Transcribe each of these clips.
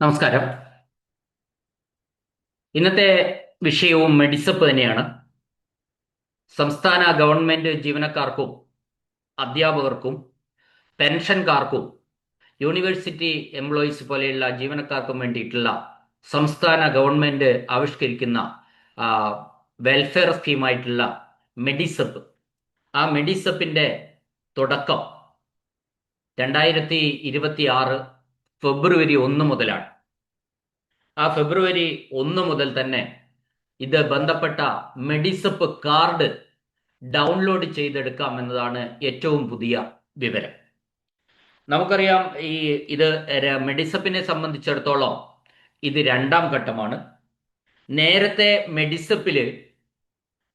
നമസ്കാരം. ഇന്നത്തെ വിഷയവും മെഡിസപ്പ് തന്നെയാണ്. സംസ്ഥാന ഗവൺമെന്റ് ജീവനക്കാർക്കും അധ്യാപകർക്കും പെൻഷൻകാർക്കും യൂണിവേഴ്സിറ്റി എംപ്ലോയീസ് പോലെയുള്ള ജീവനക്കാർക്കും വേണ്ടിയിട്ടുള്ള സംസ്ഥാന ഗവൺമെന്റ് ആവിഷ്കരിക്കുന്ന വെൽഫെയർ സ്കീമായിട്ടുള്ള മെഡിസപ്പ്. ആ മെഡിസപ്പിന്റെ തുടക്കം രണ്ടായിരത്തി ഇരുപത്തി ആറ് ഫെബ്രുവരി ഒന്ന് മുതലാണ്. ആ ഫെബ്രുവരി ഒന്ന് മുതൽ തന്നെ ഇത് ബന്ധപ്പെട്ട മെഡിസപ്പ് കാർഡ് ഡൗൺലോഡ് ചെയ്തെടുക്കാം എന്നതാണ് ഏറ്റവും പുതിയ വിവരം. നമുക്കറിയാം ഈ ഇത് മെഡിസപ്പിനെ സംബന്ധിച്ചിടത്തോളം ഇത് രണ്ടാം ഘട്ടമാണ്. നേരത്തെ മെഡിസപ്പിൽ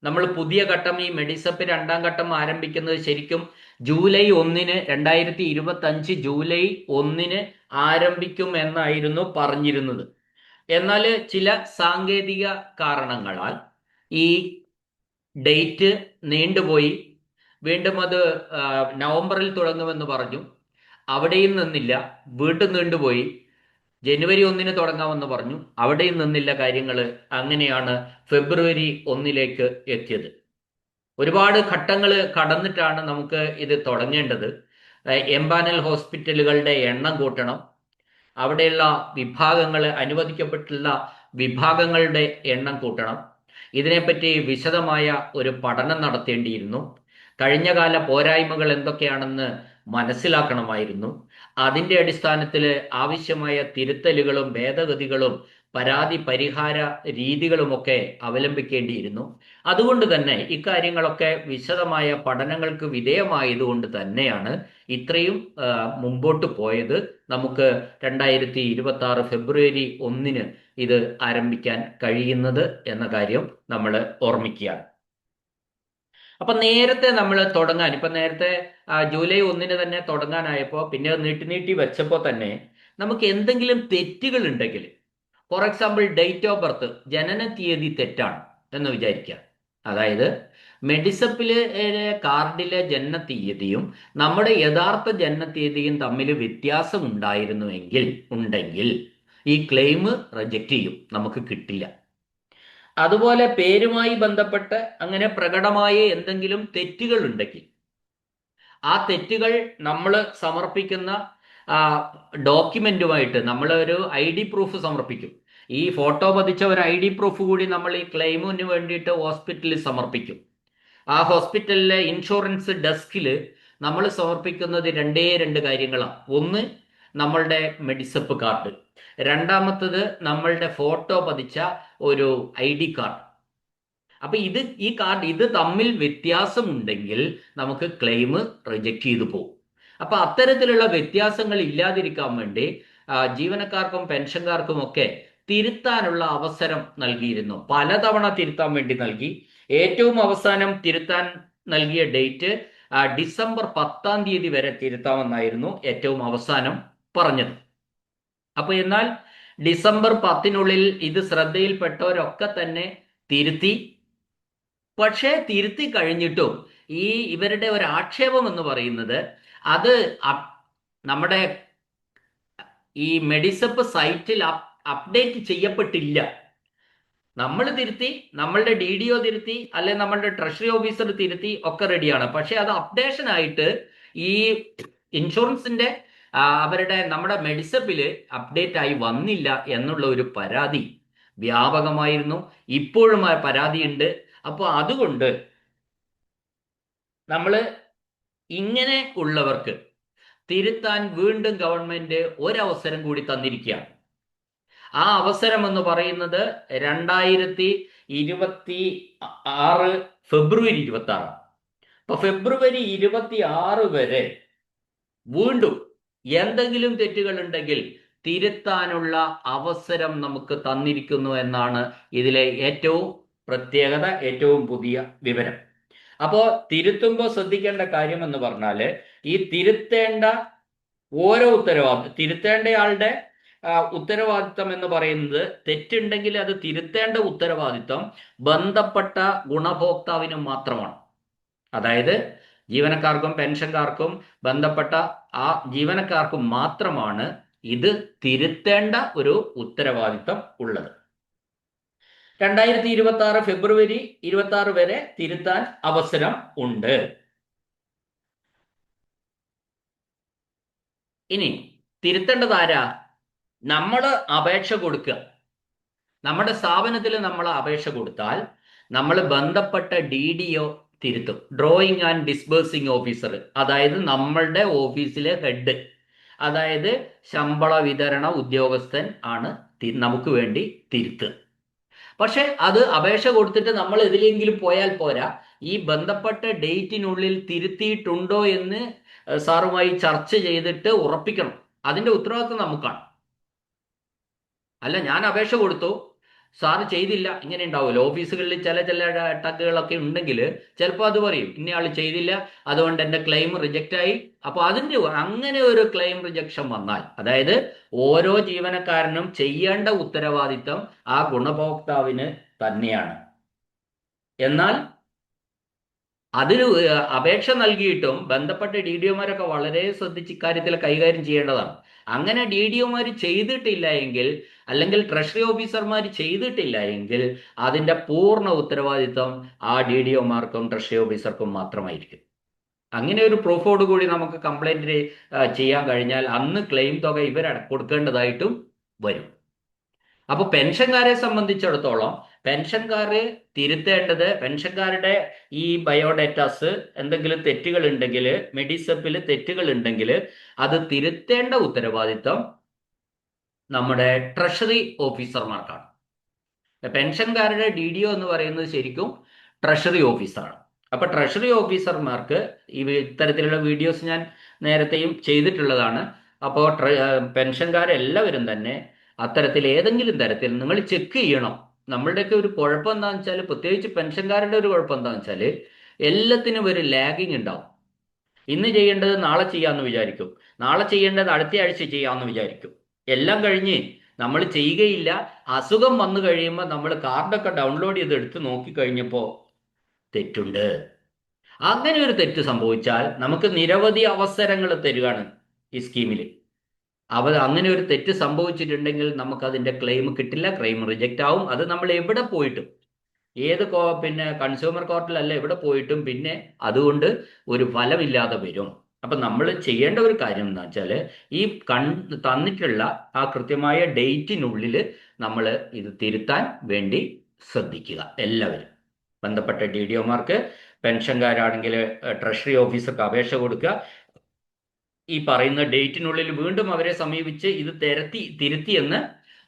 നമ്മൾ പുതിയ ഘട്ടം ഈ മെഡിസപ്പ് രണ്ടാം ഘട്ടം ആരംഭിക്കുന്നത് ശരിക്കും ജൂലൈ ഒന്നിന് രണ്ടായിരത്തി ഇരുപത്തി അഞ്ച് ജൂലൈ ഒന്നിന് ആരംഭിക്കും എന്നായിരുന്നു പറഞ്ഞിരുന്നത്. എന്നാൽ ചില സാങ്കേതിക കാരണങ്ങളാൽ ഈ ഡേറ്റ് നീണ്ടുപോയി. വീണ്ടും അത് നവംബറിൽ തുടങ്ങുമെന്ന് പറഞ്ഞു. അവിടെയും നിന്നില്ല. വീണ്ടും നീണ്ടുപോയി. ജനുവരി ഒന്നിന് തുടങ്ങാമെന്ന് പറഞ്ഞു. അവിടെയും നിന്നില്ല കാര്യങ്ങൾ. അങ്ങനെയാണ് ഫെബ്രുവരി ഒന്നിലേക്ക് എത്തിയത്. ഒരുപാട് ഘട്ടങ്ങൾ കടന്നിട്ടാണ് നമുക്ക് ഇത് തുടങ്ങേണ്ടത്. എംപാനൽ ഹോസ്പിറ്റലുകളുടെ എണ്ണം കൂട്ടണം. അവിടെയുള്ള വിഭാഗങ്ങൾ അനുവദിക്കപ്പെട്ടുള്ള വിഭാഗങ്ങളുടെ എണ്ണം കൂട്ടണം. ഇതിനെപ്പറ്റി വിശദമായ ഒരു പഠനം നടത്തേണ്ടിയിരുന്നു. കഴിഞ്ഞകാല പോരായ്മകൾ എന്തൊക്കെയാണെന്ന് മനസ്സിലാക്കണമായിരുന്നു. അതിന്റെ അടിസ്ഥാനത്തിൽ ആവശ്യമായ തിരുത്തലുകളും ഭേദഗതികളും പരാതി പരിഹാര രീതികളുമൊക്കെ അവലംബിക്കേണ്ടിയിരുന്നു. അതുകൊണ്ട് തന്നെ ഇക്കാര്യങ്ങളൊക്കെ വിശദമായ പഠനങ്ങൾക്ക് വിധേയമായതുകൊണ്ട് തന്നെയാണ് ഇത്രയും മുമ്പോട്ട് പോയത്. നമുക്ക് രണ്ടായിരത്തി ഇരുപത്തി ആറ് ഫെബ്രുവരി ഒന്നിന് ഇത് ആരംഭിക്കാൻ കഴിയുന്നത് എന്ന കാര്യം നമ്മൾ ഓർമ്മിക്കുകയാണ്. അപ്പൊ നേരത്തെ നമ്മൾ തുടങ്ങാൻ ഇപ്പൊ നേരത്തെ ജൂലൈ ഒന്നിന് തന്നെ തുടങ്ങാനായപ്പോൾ പിന്നെ നീട്ടി നീട്ടി വെച്ചപ്പോൾ തന്നെ നമുക്ക് എന്തെങ്കിലും തെറ്റുകൾ ഉണ്ടെങ്കിൽ for example date of birth ജനന തീയതി തെറ്റാണ് എന്ന് വിചാരിക്കുക. അതായത് മെഡിസപ്പിലെ കാർഡിലെ ജനന തീയതിയും നമ്മുടെ യഥാർത്ഥ ജനന തീയതിയും തമ്മിൽ വ്യത്യാസം ഉണ്ടായിരുന്നുവെങ്കിൽ ഉണ്ടെങ്കിൽ ഈ ക്ലെയിം റിജക്റ്റ് ചെയ്യും. നമുക്ക് കിട്ടില്ല. അതുപോലെ പേരുമായി ബന്ധപ്പെട്ട് അങ്ങനെ പ്രകടമായ എന്തെങ്കിലും തെറ്റുകൾ ഉണ്ടെങ്കിൽ ആ തെറ്റുകൾ നമ്മൾ സമർപ്പിക്കുന്ന ഡോക്യുമെന്റുമായിട്ട് നമ്മൾ ഒരു ഐ ഡി പ്രൂഫ് സമർപ്പിക്കും. ഈ ഫോട്ടോ പതിച്ച ഒരു ഐ ഡി പ്രൂഫ് കൂടി നമ്മൾ ഈ ക്ലെയിമിന് വേണ്ടിയിട്ട് ഹോസ്പിറ്റലിൽ സമർപ്പിക്കും. ആ ഹോസ്പിറ്റലിലെ ഇൻഷുറൻസ് ഡെസ്കിൽ നമ്മൾ സമർപ്പിക്കുന്നത് രണ്ടേ രണ്ട് കാര്യങ്ങളാണ്. ഒന്ന് നമ്മളുടെ മെഡിസപ്പ് കാർഡ്. രണ്ടാമത്തത് നമ്മളുടെ ഫോട്ടോ പതിച്ച ഒരു ഐ ഡി കാർഡ്. അപ്പൊ ഇത് ഈ കാർഡ് ഇത് തമ്മിൽ വ്യത്യാസമുണ്ടെങ്കിൽ നമുക്ക് ക്ലെയിം റിജക്റ്റ് ചെയ്തു പോകും അപ്പൊ അത്തരത്തിലുള്ള വ്യത്യാസങ്ങൾ ഇല്ലാതിരിക്കാൻ വേണ്ടി ജീവനക്കാർക്കും പെൻഷൻകാർക്കും ഒക്കെ തിരുത്താനുള്ള അവസരം നൽകിയിരുന്നു. പലതവണ തിരുത്താൻ വേണ്ടി നൽകി. ഏറ്റവും അവസാനം തിരുത്താൻ നൽകിയ ഡേറ്റ് ഡിസംബർ പത്താം തീയതി വരെ തിരുത്താമെന്നായിരുന്നു ഏറ്റവും അവസാനം പറഞ്ഞത്. അപ്പൊ എന്നാൽ ഡിസംബർ പത്തിനുള്ളിൽ ഇത് ശ്രദ്ധയിൽപ്പെട്ടവരൊക്കെ തന്നെ തിരുത്തി പക്ഷേ തിരുത്തി കഴിഞ്ഞിട്ടും ഈ ഇവരുടെ ഒരു ആക്ഷേപം എന്ന് പറയുന്നത് അത് നമ്മുടെ ഈ മെഡിസപ്പ് സൈറ്റിൽ അപ്- അപ്ഡേറ്റ് ചെയ്യപ്പെട്ടില്ല. നമ്മൾ തിരുത്തി നമ്മളുടെ ഡി ഡി ഒ തിരുത്തി അല്ലെ നമ്മളുടെ ട്രഷറി ഓഫീസർ തിരുത്തി ഒക്കെ റെഡിയാണ്. പക്ഷെ അത് അപ്ഡേഷൻ ആയിട്ട് ഈ ഇൻഷുറൻസിന്റെ അവരുടെ നമ്മുടെ മെഡിസപ്പിൽ അപ്ഡേറ്റ് ആയി വന്നില്ല എന്നുള്ള ഒരു പരാതി വ്യാപകമായിരുന്നു. ഇപ്പോഴും ആ പരാതിയുണ്ട്. അപ്പോൾ അതുകൊണ്ട് നമ്മൾ ഇങ്ങനെ ഉള്ളവർക്ക് തിരുത്താൻ വീണ്ടും ഗവൺമെന്റ് ഒരവസരം കൂടി തന്നിരിക്കുകയാണ്. ആ അവസരം എന്ന് പറയുന്നത് രണ്ടായിരത്തി ഇരുപത്തി ആറ് ഫെബ്രുവരി ഇരുപത്തി ആറാണ് അപ്പൊ ഫെബ്രുവരി ഇരുപത്തി ആറ് വരെ വീണ്ടും എന്തെങ്കിലും തെറ്റുകൾ ഉണ്ടെങ്കിൽ തിരുത്താനുള്ള അവസരം നമുക്ക് തന്നിരിക്കുന്നു എന്നാണ് ഇതിലെ ഏറ്റവും പ്രത്യേകത ഏറ്റവും പുതിയ വിവരം. അപ്പോ തിരുത്തുമ്പോൾ ശ്രദ്ധിക്കേണ്ട കാര്യം എന്ന് പറഞ്ഞാൽ ഈ തിരുത്തേണ്ട ഓരോ ഉത്തരവാദിത്വം തിരുത്തേണ്ടയാളുടെ ഉത്തരവാദിത്വം എന്ന് പറയുന്നത് തെറ്റുണ്ടെങ്കിൽ അത് തിരുത്തേണ്ട ഉത്തരവാദിത്വം ബന്ധപ്പെട്ട ഗുണഭോക്താവിന് മാത്രമാണ്. അതായത് ജീവനക്കാർക്കും പെൻഷൻകാർക്കും ബന്ധപ്പെട്ട ആ ജീവനക്കാർക്കും മാത്രമാണ് ഇത് തിരുത്തേണ്ട ഒരു ഉത്തരവാദിത്തം ഉള്ളത്. രണ്ടായിരത്തി ഇരുപത്തി ആറ് ഫെബ്രുവരി ഇരുപത്തി ആറ് വരെ തിരുത്താൻ അവസരം ഉണ്ട്. ഇനി തിരുത്തേണ്ടത് ആരാ? നമ്മൾ അപേക്ഷ കൊടുക്കുക. നമ്മുടെ സ്ഥാപനത്തിൽ നമ്മൾ അപേക്ഷ കൊടുത്താൽ നമ്മൾ ബന്ധപ്പെട്ട ഡി ഡി ഒ തിരുത്തും. ഡ്രോയിങ് ആൻഡ് ഡിസ്ബേഴ്സിംഗ് ഓഫീസർ അതായത് നമ്മളുടെ ഓഫീസിലെ ഹെഡ് അതായത് ശമ്പള വിതരണ ഉദ്യോഗസ്ഥൻ ആണ് നമുക്ക് വേണ്ടി തിരുത്തുക. പക്ഷെ അത് അപേക്ഷ കൊടുത്തിട്ട് നമ്മൾ എതിലെങ്കിലും പോയാൽ പോരാ. ഈ ബന്ധപ്പെട്ട ഡേറ്റിനുള്ളിൽ തിരുത്തിയിട്ടുണ്ടോ എന്ന് സാറുമായി ചർച്ച ചെയ്തിട്ട് ഉറപ്പിക്കണം. അതിന്റെ ഉത്തരവാദിത്വം നമുക്കാണ് അല്ല ഞാൻ അപേക്ഷ കൊടുത്തു. സാറ് ചെയ്തില്ല ഇങ്ങനെ ഉണ്ടാവുമല്ലോ. ഓഫീസുകളിൽ ചില ചില ടക്കുകളൊക്കെ ഉണ്ടെങ്കിൽ ചിലപ്പോൾ അത് പറയും ഇന്നയാൾ ചെയ്തില്ല അതുകൊണ്ട് എന്റെ ക്ലെയിം റിജക്റ്റ് ആയി. അപ്പോൾ അതിന്റെ അങ്ങനെ ഒരു ക്ലെയിം റിജക്ഷൻ വന്നാൽ അതായത് ഓരോ ജീവനക്കാരനും ചെയ്യേണ്ട ഉത്തരവാദിത്തം ആ ഗുണഭോക്താവിന് തന്നെയാണ്. എന്നാൽ അതിന് അപേക്ഷ നൽകിയിട്ടും ബന്ധപ്പെട്ട ഡി ഡി ഒമാരൊക്കെ വളരെ ശ്രദ്ധിച്ച് ഇക്കാര്യത്തിൽ കൈകാര്യം ചെയ്യേണ്ടതാണ്. അങ്ങനെ ഡി ഡി ഒമാർ ചെയ്തിട്ടില്ല എങ്കിൽ അല്ലെങ്കിൽ ട്രഷറി ഓഫീസർമാർ ചെയ്തിട്ടില്ല എങ്കിൽ അതിന്റെ പൂർണ ഉത്തരവാദിത്വം ആ ഡി ഡി ഒമാർക്കും ട്രഷറി ഓഫീസർക്കും മാത്രമായിരിക്കും. അങ്ങനെ ഒരു പ്രൂഫോട് കൂടി നമുക്ക് കംപ്ലൈന്റ് ചെയ്യാൻ കഴിഞ്ഞാൽ അന്ന് ക്ലെയിം തുക ഇവർ കൊടുക്കേണ്ടതായിട്ടും വരും. അപ്പോൾ പെൻഷൻകാരെ സംബന്ധിച്ചിടത്തോളം പെൻഷൻകാര് തിരുത്തേണ്ടത് പെൻഷൻകാരുടെ ഈ ബയോഡേറ്റാസ് എന്തെങ്കിലും തെറ്റുകൾ ഉണ്ടെങ്കിൽ മെഡിസപ്പിൽ തെറ്റുകൾ ഉണ്ടെങ്കിൽ അത് തിരുത്തേണ്ട ഉത്തരവാദിത്വം നമ്മുടെ ട്രഷറി ഓഫീസർമാർക്കാണ്. പെൻഷൻകാരുടെ ഡി ഡി ഒ എന്ന് പറയുന്നത് ശരിക്കും ട്രഷറി ഓഫീസറാണ്. അപ്പൊ ട്രഷറി ഓഫീസർമാർക്ക് ഈ ഇത്തരത്തിലുള്ള വീഡിയോസ് ഞാൻ നേരത്തെയും ചെയ്തിട്ടുള്ളതാണ്. അപ്പോൾ പെൻഷൻകാരെല്ലാവരും തന്നെ അത്തരത്തിൽ ഏതെങ്കിലും തരത്തിൽ നിങ്ങൾ ചെക്ക് ചെയ്യണം. നമ്മളുടെയൊക്കെ ഒരു കുഴപ്പം എന്താണെന്ന് വെച്ചാൽ പ്രത്യേകിച്ച് പെൻഷൻകാരുടെ ഒരു കുഴപ്പം എന്താണെന്ന് വെച്ചാൽ എല്ലാത്തിനും ഒരു ലാഗിങ് ഉണ്ടാവും ഇന്ന് ചെയ്യേണ്ടത് നാളെ ചെയ്യാമെന്ന് വിചാരിക്കും. നാളെ ചെയ്യേണ്ടത് അടുത്ത ആഴ്ച ചെയ്യാമെന്ന് വിചാരിക്കും. എല്ലാം കഴിഞ്ഞ് നമ്മൾ ചെയ്യുകയില്ല. അസുഖം വന്നു കഴിയുമ്പോൾ നമ്മൾ കാർഡൊക്കെ ഡൗൺലോഡ് ചെയ്ത് എടുത്ത് നോക്കിക്കഴിഞ്ഞപ്പോൾ തെറ്റുണ്ട്. അങ്ങനെ ഒരു തെറ്റ് സംഭവിച്ചാൽ നമുക്ക് നിരവധി അവസരങ്ങൾ തരികയാണ് ഈ സ്കീമിൽ അവ അങ്ങനെ ഒരു തെറ്റ് സംഭവിച്ചിട്ടുണ്ടെങ്കിൽ നമുക്ക് അതിന്റെ ക്ലെയിം കിട്ടില്ല ക്ലെയിം റിജക്റ്റ് ആവും. അത് നമ്മൾ എവിടെ പോയിട്ടും. ഏത് കോ പിന്നെ കൺസ്യൂമർ കോർട്ടിലല്ല എവിടെ പോയിട്ടും പിന്നെ അതുകൊണ്ട് ഒരു ഫലമില്ലാതെ വരും. അപ്പൊ നമ്മൾ ചെയ്യേണ്ട ഒരു കാര്യം എന്ന് വെച്ചാൽ ഈ കൺ തന്നിട്ടുള്ള ആ കൃത്യമായ ഡേറ്റിനുള്ളിൽ നമ്മൾ ഇത് തിരുത്താൻ വേണ്ടി ശ്രദ്ധിക്കുക എല്ലാവരും. ബന്ധപ്പെട്ട ഡി ഡി ഒമാർക്ക് പെൻഷൻകാരാണെങ്കിൽ ട്രഷറി ഓഫീസർക്ക് അപേക്ഷ കൊടുക്കുക. ഈ പറയുന്ന ഡേറ്റിനുള്ളിൽ വീണ്ടും അവരെ സമീപിച്ച് ഇത് തിരത്തി തിരുത്തിയെന്ന്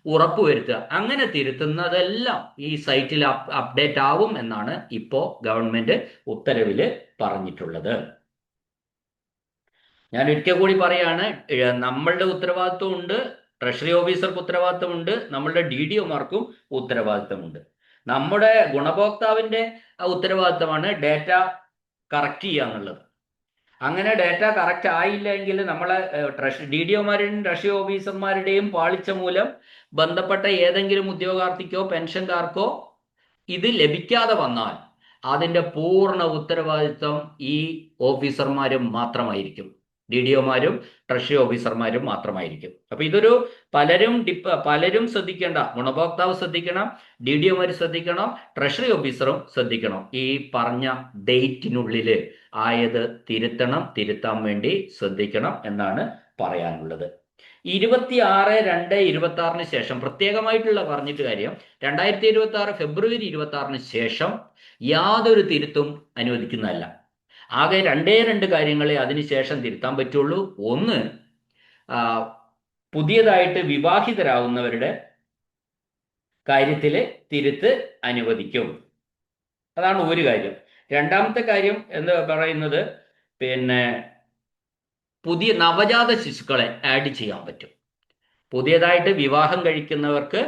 ഉറപ്പുവരുത്തുക അങ്ങനെ തിരുത്തുന്നതെല്ലാം ഈ സൈറ്റിൽ അപ്ഡേറ്റ് ആവും എന്നാണ് ഇപ്പോ ഗവൺമെന്റ് ഉത്തരവിൽ പറഞ്ഞിട്ടുള്ളത്. ഞാൻ ഒരിക്കൽ കൂടി പറയാണ് നമ്മളുടെ ഉത്തരവാദിത്വം ഉണ്ട് ട്രഷറി ഓഫീസർക്ക് ഉത്തരവാദിത്തമുണ്ട് നമ്മളുടെ ഡി ഡി ഒമാർക്കും ഉത്തരവാദിത്തമുണ്ട് നമ്മുടെ ഗുണഭോക്താവിന്റെ ഉത്തരവാദിത്തമാണ് ഡേറ്റ കറക്റ്റ് ചെയ്യുക എന്നുള്ളത്. അങ്ങനെ ഡേറ്റ കറക്റ്റ് ആയില്ല എങ്കിൽ നമ്മളെ ട്രഷറി ഡി ഡി ഒമാരുടെയും ട്രഷറി ഓഫീസർമാരുടെയും പാളിച്ച മൂലം ബന്ധപ്പെട്ട ഏതെങ്കിലും ഉദ്യോഗാർത്ഥിക്കോ പെൻഷൻകാർക്കോ ഇത് ലഭിക്കാതെ വന്നാൽ അതിന്റെ പൂർണ ഉത്തരവാദിത്വം ഈ ഓഫീസർമാരും മാത്രമായിരിക്കും. ഡി ഡി ഒമാരും ട്രഷറി ഓഫീസർമാരും മാത്രമായിരിക്കും. അപ്പൊ ഇതൊരു പലരും ഡിപ്പ പലരും ശ്രദ്ധിക്കേണ്ട ഗുണഭോക്താവ് ശ്രദ്ധിക്കണം ഡി ഡി ഒമാർ ശ്രദ്ധിക്കണം ട്രഷറി ഓഫീസറും ശ്രദ്ധിക്കണം ഈ പറഞ്ഞ ഡേറ്റിനുള്ളിൽ ആയത് തിരുത്തണം തിരുത്താൻ വേണ്ടി ശ്രദ്ധിക്കണം എന്നാണ് പറയാനുള്ളത്. ഇരുപത്തി ആറ് രണ്ട് ഇരുപത്തി ആറിന് ശേഷം പ്രത്യേകമായിട്ടുള്ള പറഞ്ഞിട്ട് കാര്യം രണ്ടായിരത്തി ഇരുപത്തി ആറ് ഫെബ്രുവരി ഇരുപത്തി ആറിന് ശേഷം യാതൊരു തിരുത്തും അനുവദിക്കുന്നതല്ല. ആകെ രണ്ടേ രണ്ട് കാര്യങ്ങളെ അതിനുശേഷം തിരുത്താൻ പറ്റുള്ളൂ. ഒന്ന് പുതിയതായിട്ട് വിവാഹിതരാകുന്നവരുടെ കാര്യത്തിൽ തിരുത്ത് അനുവദിക്കും. അതാണ് ഒരു കാര്യം. രണ്ടാമത്തെ കാര്യം എന്ന് പറയുന്നത് പിന്നെ പുതിയ നവജാത ശിശുക്കളെ ആഡ് ചെയ്യാൻ പറ്റും. പുതിയതായിട്ട് വിവാഹം കഴിക്കുന്നവർക്ക്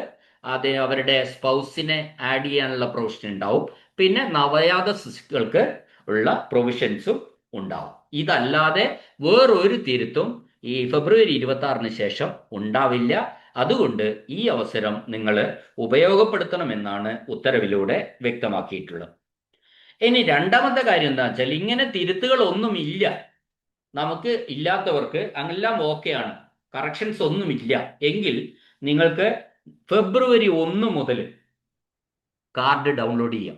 അത് അവരുടെ സ്പൗസിനെ ആഡ് ചെയ്യാനുള്ള പ്രൊവിഷൻ ഉണ്ടാവും. പിന്നെ നവജാത ശിശുക്കൾക്ക് ഉള്ള പ്രൊവിഷൻസും ഉണ്ടാവും. ഇതല്ലാതെ വേറൊരു തിരുത്തും ഈ ഫെബ്രുവരി ഇരുപത്തി ആറിന് ശേഷം ഉണ്ടാവില്ല. അതുകൊണ്ട് ഈ അവസരം നിങ്ങൾ ഉപയോഗപ്പെടുത്തണമെന്നാണ് ഉത്തരവിലൂടെ വ്യക്തമാക്കിയിട്ടുള്ളത്. ഇനി രണ്ടാമത്തെ കാര്യം എന്താ വെച്ചാൽ ഇങ്ങനെ തിരുത്തുകൾ ഒന്നും ഇല്ല. നമുക്ക് ഇല്ലാത്തവർക്ക് അങ്ങെല്ലാം ആണ്. കറക്ഷൻസ് ഒന്നുമില്ല എങ്കിൽ നിങ്ങൾക്ക് ഫെബ്രുവരി ഒന്ന് മുതൽ കാർഡ് ഡൗൺലോഡ് ചെയ്യാം.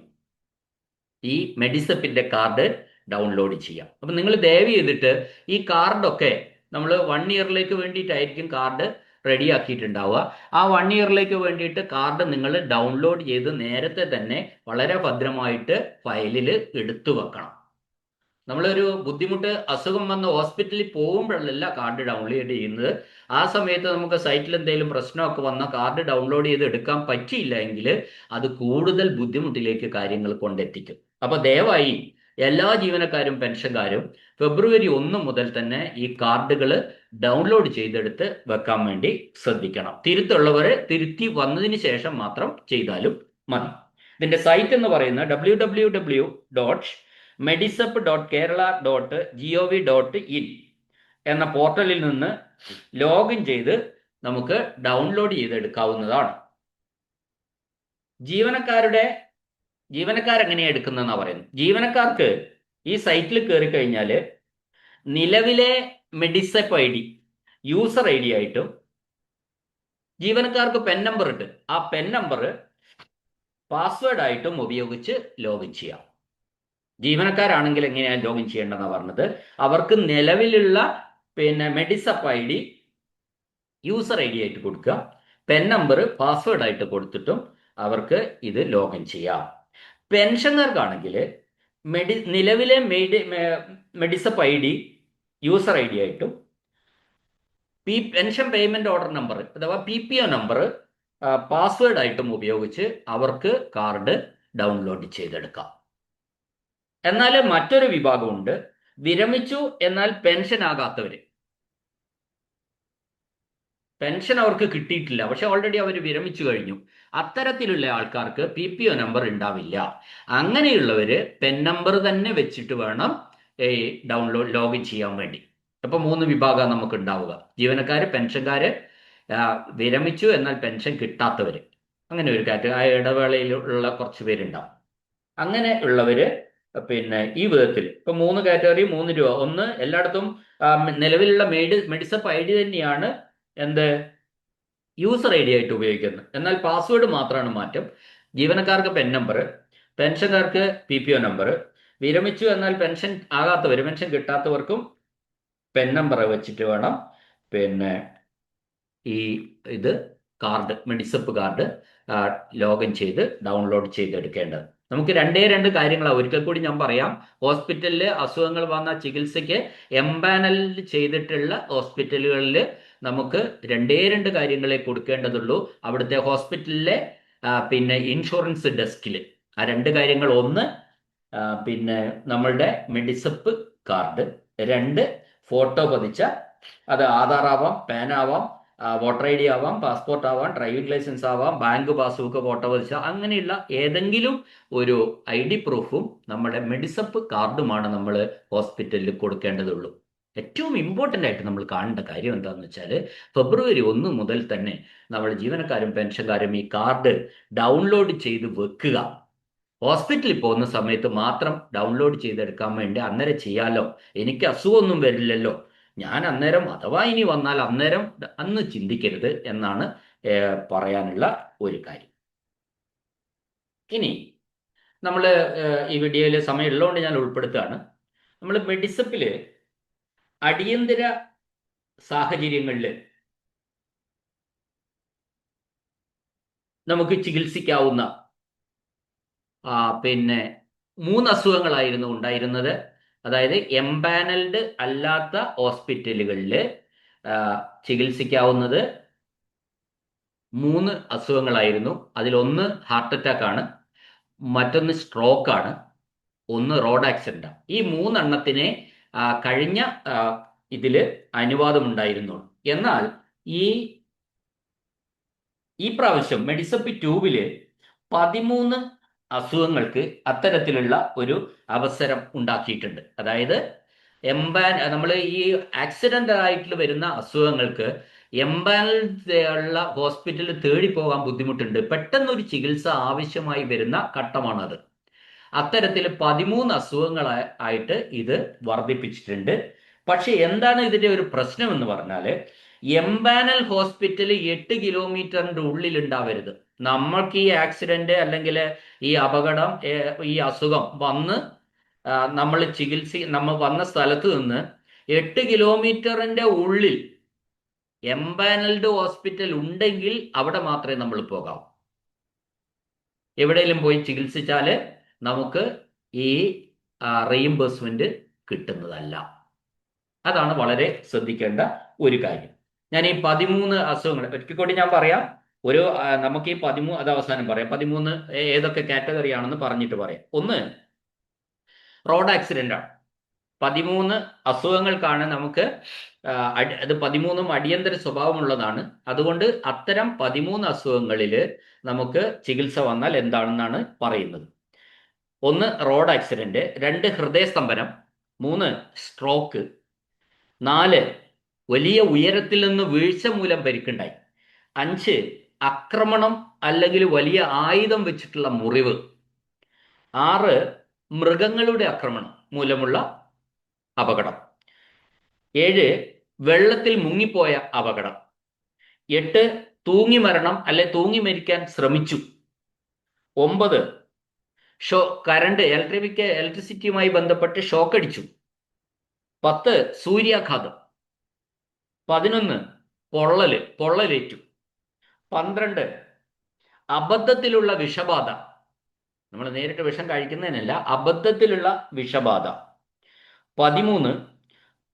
ഈ മെഡിസപ്പിന്റെ കാർഡ് ഡൗൺലോഡ് ചെയ്യാം. അപ്പം നിങ്ങൾ ദയവ് ചെയ്തിട്ട് ഈ കാർഡൊക്കെ നമ്മൾ വൺ ഇയറിലേക്ക് വേണ്ടിയിട്ടായിരിക്കും കാർഡ് റെഡിയാക്കിയിട്ടുണ്ടാവുക ആ വൺ ഇയറിലേക്ക് വേണ്ടിയിട്ട് കാർഡ് നിങ്ങൾ ഡൗൺലോഡ് ചെയ്ത് നേരത്തെ തന്നെ വളരെ ഭദ്രമായിട്ട് ഫയലിൽ എടുത്തു വെക്കണം. നമ്മളൊരു ബുദ്ധിമുട്ട് അസുഖം വന്ന് ഹോസ്പിറ്റലിൽ പോകുമ്പോഴല്ല കാർഡ് ഡൗൺലോഡ് ചെയ്യുന്നത്. ആ സമയത്ത് നമുക്ക് സൈറ്റിൽ എന്തെങ്കിലും പ്രശ്നമൊക്കെ വന്ന കാർഡ് ഡൗൺലോഡ് ചെയ്ത് എടുക്കാൻ പറ്റിയില്ല എങ്കിൽ അത് കൂടുതൽ ബുദ്ധിമുട്ടിലേക്ക് കാര്യങ്ങൾ കൊണ്ടെത്തിക്കും. അപ്പൊ ദയവായി എല്ലാ ജീവനക്കാരും പെൻഷൻകാരും ഫെബ്രുവരി ഒന്ന് മുതൽ തന്നെ ഈ കാർഡുകൾ ഡൗൺലോഡ് ചെയ്തെടുത്ത് വെക്കാൻ വേണ്ടി ശ്രദ്ധിക്കണം. തിരുത്തുള്ളവർ തിരുത്തി വന്നതിന് ശേഷം മാത്രം ചെയ്താലും മതി. ഇതിന്റെ സൈറ്റ് എന്ന് പറയുന്നത് W dot Medisep dot Kerala dot G O V dot in എന്ന പോർട്ടലിൽ നിന്ന് ലോഗിൻ ചെയ്ത് നമുക്ക് ഡൗൺലോഡ് ചെയ്തെടുക്കാവുന്നതാണ്. ജീവനക്കാരുടെ ജീവനക്കാരെങ്ങനെയാണ് എടുക്കുന്നതെന്നാണ് പറയുന്നത്? ജീവനക്കാർക്ക് ഈ സൈറ്റിൽ കയറി കഴിഞ്ഞാൽ നിലവിലെ Medisep I D user I D ആയിട്ടും ജീവനക്കാർക്ക് പെൻ നമ്പർ ഇട്ട് ആ പെൻ നമ്പർ പാസ്വേഡ് ആയിട്ടും ഉപയോഗിച്ച് ലോഗിൻ ചെയ്യാം. ജീവനക്കാരാണെങ്കിൽ എങ്ങനെയാണ് ലോഗിൻ ചെയ്യേണ്ടതെന്ന് പറഞ്ഞത്? അവർക്ക് നിലവിലുള്ള പിന്നെ Medisep I D user I D ആയിട്ട് കൊടുക്കുക. പെൻ നമ്പർ പാസ്വേഡ് ആയിട്ട് കൊടുത്തിട്ടും അവർക്ക് ഇത് ലോഗിൻ ചെയ്യാം. പെൻഷൻകാർക്കാണെങ്കിൽ മെഡി നിലവിലെ മെഡി Medisep I D user I D ആയിട്ടും P pension payment order number അഥവാ P P O number password ആയിട്ടും ഉപയോഗിച്ച് അവർക്ക് കാർഡ് ഡൗൺലോഡ് ചെയ്തെടുക്കാം. എന്നാൽ മറ്റൊരു വിഭാഗമുണ്ട് വിരമിച്ചു എന്നാൽ പെൻഷൻ ആകാത്തവര് പെൻഷൻ അവർക്ക് കിട്ടിയിട്ടില്ല. പക്ഷെ ഓൾറെഡി അവർ വിരമിച്ചു കഴിഞ്ഞു. അത്തരത്തിലുള്ള ആൾക്കാർക്ക് പി പി ഒ നമ്പർ ഉണ്ടാവില്ല. അങ്ങനെയുള്ളവര് പെൻ നമ്പർ തന്നെ വെച്ചിട്ട് വേണം ഈ ഡൗൺലോഡ് ലോഗിൻ ചെയ്യാൻ വേണ്ടി. അപ്പൊ മൂന്ന് വിഭാഗം നമുക്ക് ഉണ്ടാവുക. ജീവനക്കാര് പെൻഷൻകാര് വിരമിച്ചു എന്നാൽ പെൻഷൻ കിട്ടാത്തവര്. അങ്ങനെ ഒരു കാറ്റ് ആ ഇടവേളയിലുള്ള കുറച്ച് പേരുണ്ടാവും. അങ്ങനെ ഉള്ളവര് പിന്നെ ഈ വിധത്തിൽ ഇപ്പൊ മൂന്ന് കാറ്റഗറി മൂന്ന് രൂപ. ഒന്ന് എല്ലായിടത്തും നിലവിലുള്ള മെഡി മെഡിസപ്പ് ഐ ഡി തന്നെയാണ് എന്ത്? യൂസർ ഐ ഡി ആയിട്ട് ഉപയോഗിക്കുന്നത് എന്നാൽ പാസ്വേഡ് മാത്രമാണ് മാറ്റം. ജീവനക്കാർക്ക് പെൻ നമ്പർ പെൻഷൻകാർക്ക് പി പി ഒ നമ്പർ വിരമിച്ചു എന്നാൽ പെൻഷൻ ആകാത്തവർ പെൻഷൻ കിട്ടാത്തവർക്കും പെൻ നമ്പർ വെച്ചിട്ട് വേണം. പിന്നെ ഈ ഇത് കാർഡ് മെഡിസപ്പ് കാർഡ് ലോഗിൻ ചെയ്ത് ഡൗൺലോഡ് ചെയ്തെടുക്കേണ്ടത്. നമുക്ക് രണ്ടേ രണ്ട് കാര്യങ്ങളാണ് ഒരിക്കൽ കൂടി ഞാൻ പറയാം. ഹോസ്പിറ്റലിൽ അസുഖങ്ങൾ വന്ന ചികിത്സയ്ക്ക് എംപാനൽ ചെയ്തിട്ടുള്ള ഹോസ്പിറ്റലുകളിൽ നമുക്ക് രണ്ടേ രണ്ട് കാര്യങ്ങളെ കൊടുക്കേണ്ടതുള്ളൂ. അവിടുത്തെ ഹോസ്പിറ്റലിലെ പിന്നെ ഇൻഷുറൻസ് ഡെസ്കിൽ. ആ രണ്ട് കാര്യങ്ങൾ ഒന്ന് പിന്നെ നമ്മളുടെ മെഡിസപ്പ് കാർഡ്. രണ്ട് ഫോട്ടോ പതിച്ച അത് ആധാർ ആവാം പാൻ ആവാം വോട്ടർ ഐ ഡി ആവാം പാസ്പോർട്ട് ആവാം ഡ്രൈവിംഗ് ലൈസൻസ് ആവാം ബാങ്ക് പാസ്ബുക്ക് ഫോട്ടോ പതിച്ച അങ്ങനെയുള്ള ഏതെങ്കിലും ഒരു ഐ ഡി പ്രൂഫും നമ്മുടെ മെഡിസപ്പ് കാർഡുമാണ് നമ്മൾ ഹോസ്പിറ്റലിൽ കൊടുക്കേണ്ടതുള്ളൂ. ഏറ്റവും ഇമ്പോർട്ടന്റ് ആയിട്ട് നമ്മൾ കാണേണ്ട കാര്യം എന്താണെന്ന് വെച്ചാൽ ഫെബ്രുവരി ഒന്ന് മുതൽ തന്നെ നമ്മൾ ജീവനക്കാരും പെൻഷൻകാരും ഈ കാർഡ് ഡൗൺലോഡ് ചെയ്ത് വെക്കുക. ഹോസ്പിറ്റലിൽ പോകുന്ന സമയത്ത് മാത്രം ഡൗൺലോഡ് ചെയ്തെടുക്കാൻ വേണ്ടി അന്നേരം ചെയ്യാലോ? എനിക്ക് അസുഖമൊന്നും വരില്ലല്ലോ. ഞാൻ അന്നേരം അഥവാ ഇനി വന്നാൽ അന്നേരം അന്ന് ചിന്തിക്കരുത് എന്നാണ് പറയാനുള്ള ഒരു കാര്യം. ഇനി നമ്മൾ ഈ വീഡിയോയിൽ സമയമുള്ളതുകൊണ്ട് ഞാൻ ഉൾപ്പെടുത്തുകയാണ്. നമ്മൾ മെഡിസപ്പിൽ അടിയന്തര സാഹചര്യങ്ങളിൽ നമുക്ക് ചികിത്സിക്കാവുന്ന പിന്നെ മൂന്ന് അസുഖങ്ങളായിരുന്നു ഉണ്ടായിരുന്നത്. അതായത് എംപാനൽഡ് അല്ലാത്ത ഹോസ്പിറ്റലുകളിൽ ചികിത്സിക്കാവുന്നത് മൂന്ന് അസുഖങ്ങളായിരുന്നു. അതിലൊന്ന് ഹാർട്ട് അറ്റാക്ക് ആണ് മറ്റൊന്ന് സ്ട്രോക്ക് ആണ് ഒന്ന് റോഡ് ആക്സിഡന്റ് ഈ മൂന്നെണ്ണത്തിനെ കഴിഞ്ഞ ഇതിൽ അനുവാദമുണ്ടായിരുന്നുള്ളൂ എന്നാൽ ഈ ഈ പ്രാവശ്യം മെഡിസപ്പി ട്യൂബിൽ പതിമൂന്ന് അസുഖങ്ങൾക്ക് അത്തരത്തിലുള്ള ഒരു അവസരം ഉണ്ടാക്കിയിട്ടുണ്ട്. അതായത് എംബാൻ നമ്മൾ ഈ ആക്സിഡന്റ് ആയിട്ട് വരുന്ന അസുഖങ്ങൾക്ക് എംബാനൻസ് ഉള്ള ഹോസ്പിറ്റലിൽ തേടി പോകാൻ ബുദ്ധിമുട്ടുണ്ട്. പെട്ടെന്നൊരു ചികിത്സ ആവശ്യമായി വരുന്ന ഘട്ടമാണത്. അത്തരത്തിൽ പതിമൂന്ന് അസുഖങ്ങൾ ആയിട്ട് ഇത് വർദ്ധിപ്പിച്ചിട്ടുണ്ട്. പക്ഷെ എന്താണ് ഇതിന്റെ ഒരു പ്രശ്നം എന്ന് പറഞ്ഞാൽ എംബാനൽ ഹോസ്പിറ്റൽ എട്ട് കിലോമീറ്ററിന്റെ ഉള്ളിൽ ഉണ്ടാവരുത് നമ്മൾക്ക് ഈ ആക്സിഡന്റ് അല്ലെങ്കിൽ ഈ അപകടം ഈ അസുഖം വന്ന് നമ്മൾ ചികിത്സ നമ്മൾ വന്ന സ്ഥലത്ത് നിന്ന് എട്ട് കിലോമീറ്ററിന്റെ ഉള്ളിൽ എംബാനൽഡ് ഹോസ്പിറ്റൽ ഉണ്ടെങ്കിൽ അവിടെ മാത്രമേ നമ്മൾ പോകാവൂ. എവിടെയെങ്കിലും പോയി ചികിത്സിച്ചാൽ നമുക്ക് ഈ റീഇംബേഴ്സ്മെന്റ് കിട്ടുന്നതല്ല. അതാണ് വളരെ ശ്രദ്ധിക്കേണ്ട ഒരു കാര്യം. ഞാൻ ഈ പതിമൂന്ന് അസുഖങ്ങൾ ഒറ്റക്കോട്ടി ഞാൻ പറയാം. ഒരു നമുക്ക് ഈ പതിമൂന്ന് അത് അവസാനം പറയാം. പതിമൂന്ന് ഏതൊക്കെ കാറ്റഗറി ആണെന്ന് പറഞ്ഞിട്ട് പറയാം. ഒന്ന് റോഡ് ആക്സിഡന്റ് ആണ്. പതിമൂന്ന് അസുഖങ്ങൾക്കാണ് നമുക്ക് അത് പതിമൂന്നും അടിയന്തര സ്വഭാവമുള്ളതാണ്. അതുകൊണ്ട് അത്തരം പതിമൂന്ന് അസുഖങ്ങളിൽ നമുക്ക് ചികിത്സ വന്നാൽ എന്താണെന്നാണ് പറയുന്നത്. ഒന്ന് റോഡ് ആക്സിഡന്റ് രണ്ട് ഹൃദയസ്തംഭനം മൂന്ന് സ്ട്രോക്ക് നാല് വലിയ ഉയരത്തിൽ നിന്ന് വീഴ്ച മൂലം പരിക്കുണ്ടായി അഞ്ച് ആക്രമണം അല്ലെങ്കിൽ വലിയ ആയുധം വെച്ചിട്ടുള്ള മുറിവ് ആറ് മൃഗങ്ങളുടെ ആക്രമണം മൂലമുള്ള അപകടം ഏഴ് വെള്ളത്തിൽ മുങ്ങിപ്പോയ അപകടം എട്ട് തൂങ്ങി മരണം അല്ലെ തൂങ്ങി മരിക്കാൻ ശ്രമിച്ചു ഒമ്പത് ഷോ കറണ്ട് ഇലക്ട്രിക് ഇലക്ട്രിസിറ്റിയുമായി ബന്ധപ്പെട്ട് ഷോക്ക് അടിച്ചു. പത്ത് സൂര്യാഘാതം. പതിനൊന്ന് പൊള്ളൽ പൊള്ളലേറ്റു. പന്ത്രണ്ട് അബദ്ധത്തിലുള്ള വിഷബാധ. നമ്മൾ നേരിട്ട് വിഷം കഴിക്കുന്നതിനല്ല അബദ്ധത്തിലുള്ള വിഷബാധ. പതിമൂന്ന്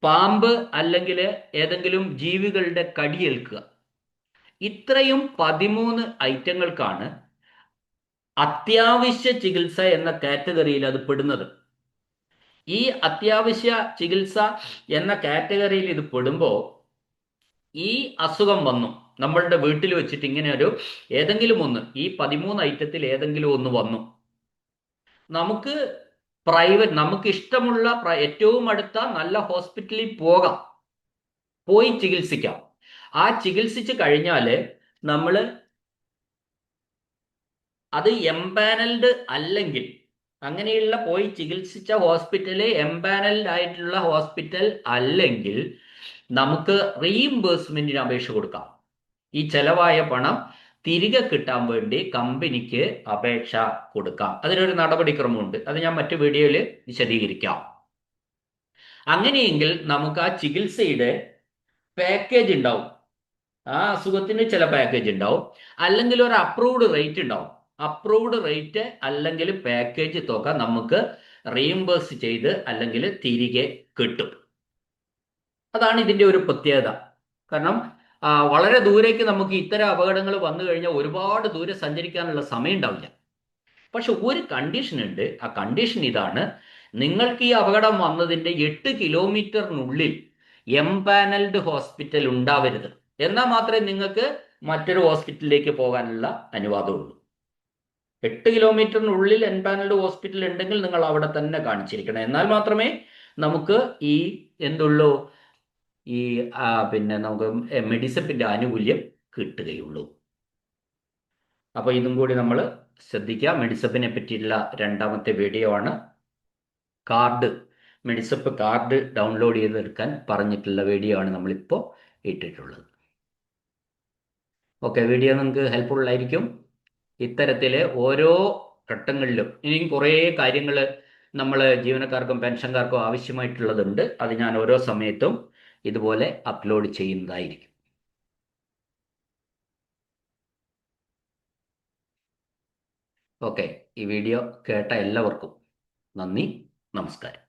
പാമ്പ് അല്ലെങ്കിൽ ഏതെങ്കിലും ജീവികളുടെ കടിയേൽക്കുക. ഇത്രയും പതിമൂന്ന് ഐറ്റങ്ങൾക്കാണ് അത്യാവശ്യ ചികിത്സ എന്ന കാറ്റഗറിയിൽ അത് പെടുന്നത്. ഈ അത്യാവശ്യ ചികിത്സ എന്ന കാറ്റഗറിയിൽ ഇത് പെടുമ്പോൾ ഈ അസുഖം വന്നു. നമ്മളുടെ വീട്ടിൽ വെച്ചിട്ട് ഇങ്ങനെ ഒരു ഏതെങ്കിലും ഒന്ന് ഈ പതിമൂന്ന് ഐറ്റത്തിൽ ഏതെങ്കിലും ഒന്ന് വന്നു. നമുക്ക് പ്രൈവറ്റ് നമുക്ക് ഇഷ്ടമുള്ള ഏറ്റവും അടുത്ത നല്ല ഹോസ്പിറ്റലിൽ പോകാം. പോയി ചികിത്സിക്കാം. ആ ചികിത്സിച്ച് കഴിഞ്ഞാൽ നമ്മൾ അത് എംപാനൽഡ് അല്ലെങ്കിൽ അങ്ങനെയുള്ള പോയി ചികിത്സിച്ച ഹോസ്പിറ്റൽ എംപാനൽഡ് ആയിട്ടുള്ള ഹോസ്പിറ്റൽ അല്ലെങ്കിൽ നമുക്ക് റീഇംബേഴ്സ്മെന്റിന് അപേക്ഷ കൊടുക്കാം. ഈ ചെലവായ പണം തിരികെ കിട്ടാൻ വേണ്ടി കമ്പനിക്ക് അപേക്ഷ കൊടുക്കാം. അതിനൊരു നടപടിക്രമമുണ്ട്. അത് ഞാൻ മറ്റു വീഡിയോയിൽ വിശദീകരിക്കാം. അങ്ങനെയെങ്കിൽ നമുക്ക് ആ ചികിത്സയുടെ പാക്കേജ് ഉണ്ടാവും. ആ അസുഖത്തിന് ചില പാക്കേജ് ഉണ്ടാവും. അല്ലെങ്കിൽ ഒരു അപ്രൂവ്ഡ് റേറ്റ് ഉണ്ടാവും. അപ്രൂവ്ഡ് റേറ്റ് അല്ലെങ്കിൽ പാക്കേജ് തുക നമുക്ക് റീഇംബേഴ്സ് ചെയ്ത് അല്ലെങ്കിൽ തിരികെ കിട്ടും. അതാണ് ഇതിന്റെ ഒരു പ്രത്യേകത. കാരണം വളരെ ദൂരേക്ക് നമുക്ക് ഇത്തരം അപകടങ്ങൾ വന്നു കഴിഞ്ഞാൽ ഒരുപാട് ദൂരെ സഞ്ചരിക്കാനുള്ള സമയം ഉണ്ടാവില്ല പക്ഷെ ഒരു കണ്ടീഷൻ ഉണ്ട്. ആ കണ്ടീഷൻ ഇതാണ്. നിങ്ങൾക്ക് ഈ അപകടം വന്നതിന്റെ എട്ട് കിലോമീറ്ററിനുള്ളിൽ എംപാനൽഡ് ഹോസ്പിറ്റൽ ഉണ്ടാവരുത്. എന്നാൽ മാത്രമേ നിങ്ങൾക്ക് മറ്റൊരു ഹോസ്പിറ്റലിലേക്ക് പോകാനുള്ള അനുവാദമുള്ളൂ. എട്ട് കിലോമീറ്ററിനുള്ളിൽ എൻപാനൽഡ് ഹോസ്പിറ്റൽ ഉണ്ടെങ്കിൽ നിങ്ങൾ അവിടെ തന്നെ കാണിച്ചിരിക്കണം. എന്നാൽ മാത്രമേ നമുക്ക് ഈ എന്തുള്ളൂ? ഈ പിന്നെ നമുക്ക് മെഡിസപ്പിന്റെ ആനുകൂല്യം കിട്ടുകയുള്ളൂ. അപ്പോൾ ഇതും കൂടി നമ്മൾ ശ്രദ്ധിക്കുക. മെഡിസപ്പിനെ പറ്റിയുള്ള രണ്ടാമത്തെ വീഡിയോ ആണ്. കാർഡ് മെഡിസപ്പ് കാർഡ് ഡൗൺലോഡ് ചെയ്തെടുക്കാൻ പറഞ്ഞിട്ടുള്ള വീഡിയോ ആണ് നമ്മളിപ്പോൾ ഇട്ടിട്ടുള്ളത്. ഓക്കെ വീഡിയോ നിങ്ങൾക്ക് ഹെൽപ്ഫുൾ ആയിരിക്കും ഇത്തരത്തിലെ ഓരോ ഘട്ടങ്ങളിലും ഇനിയും കുറേ കാര്യങ്ങൾ നമ്മൾ ജീവനക്കാർക്കും പെൻഷൻകാർക്കും ആവശ്യമായിട്ടുള്ളതുണ്ട്. അത് ഞാൻ ഓരോ സമയത്തും ഇതുപോലെ അപ്ലോഡ് ചെയ്യുന്നതായിരിക്കും. ഓക്കെ. ഈ വീഡിയോ കേട്ട എല്ലാവർക്കും നന്ദി. നമസ്കാരം.